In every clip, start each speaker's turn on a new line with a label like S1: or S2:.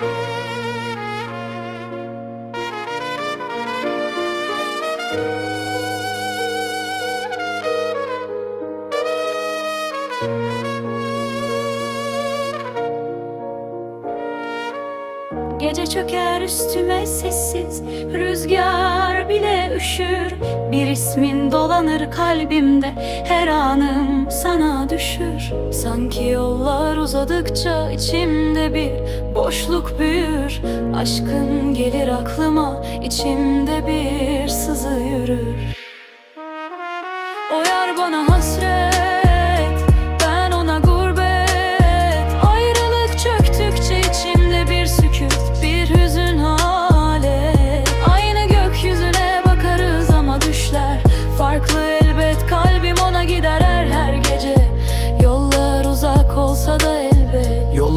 S1: Música Gece çöker üstüme sessiz Rüzgar bile üşür. Bir ismin dolanır kalbimde Her anım sana düşür. Sanki yollar uzadıkça içimde bir boşluk büyür. Aşkın gelir aklıma içimde bir sızı yürür. O yar bana hasret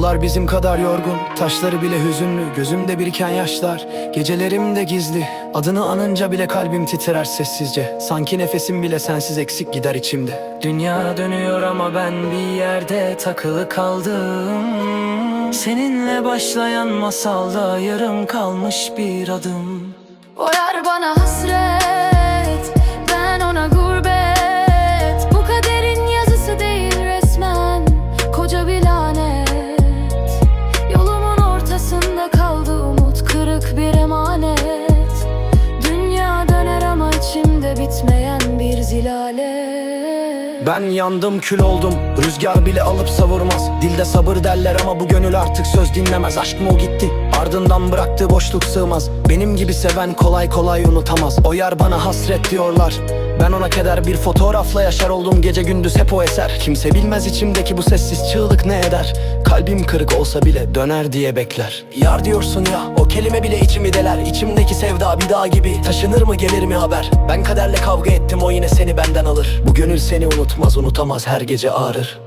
S1: Yollar
S2: bizim kadar yorgun, taşları bile hüzünlü Gözümde biriken yaşlar, gecelerim de gizli Adını anınca bile kalbim titrer sessizce. Sanki nefesim bile sensiz eksik gider içimde. Dünya dönüyor ama ben bir yerde takılı kaldım. Seninle başlayan masalda yarım kalmış bir adım.
S1: O bana hasret Ben
S2: yandım kül oldum. Rüzgar bile alıp savurmaz. Dilde sabır derler ama bu gönül artık söz dinlemez. Aşk mı o gitti ardından bıraktığı boşluk sığmaz. Benim gibi seven kolay kolay unutamaz. O yar bana hasret diyorlar. Ben ona keder bir fotoğrafla yaşar oldum. Gece gündüz hep o eser. Kimse bilmez içimdeki bu sessiz çığlık ne eder. Kalbim kırık olsa bile döner diye bekler. Yar diyorsun ya o kelime bile içimi deler. İçimdeki sevda bir dağ gibi taşınır mı gelir mi haber? Ben kaderle kavga ettim o yine seni benden alır. Bu gönül seni unutmaz unutamaz her gece ağrır.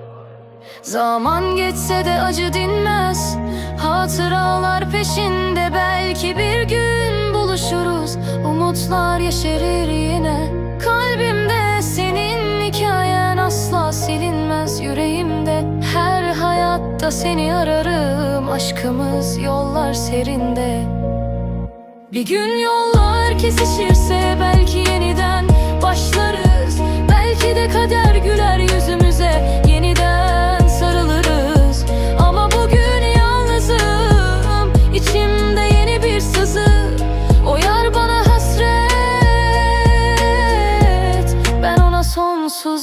S1: Zaman geçse de acı dinmez Hatıralar peşinde belki bir gün buluşuruz. Umutlar yeşerir yine. Kalbimde senin hikayen asla silinmez. Yüreğimde Her hayatta seni ararım. Aşkımız yollar serinde. Bir gün yollar kesişirse belki yeniden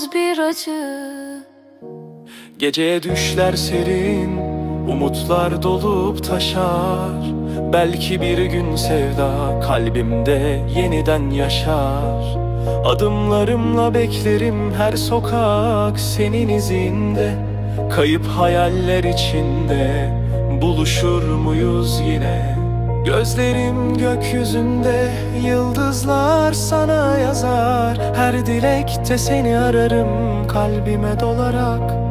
S1: sonsuz bir acı.
S2: Geceye düşler serin Umutlar dolup taşar. Belki bir gün sevda kalbimde yeniden yaşar. Adımlarımla beklerim her sokak senin izinde. Kayıp hayaller içinde buluşur muyuz yine? Gözlerim gökyüzünde yıldızlar sana yazar. Her dilekte seni ararım kalbime dolarak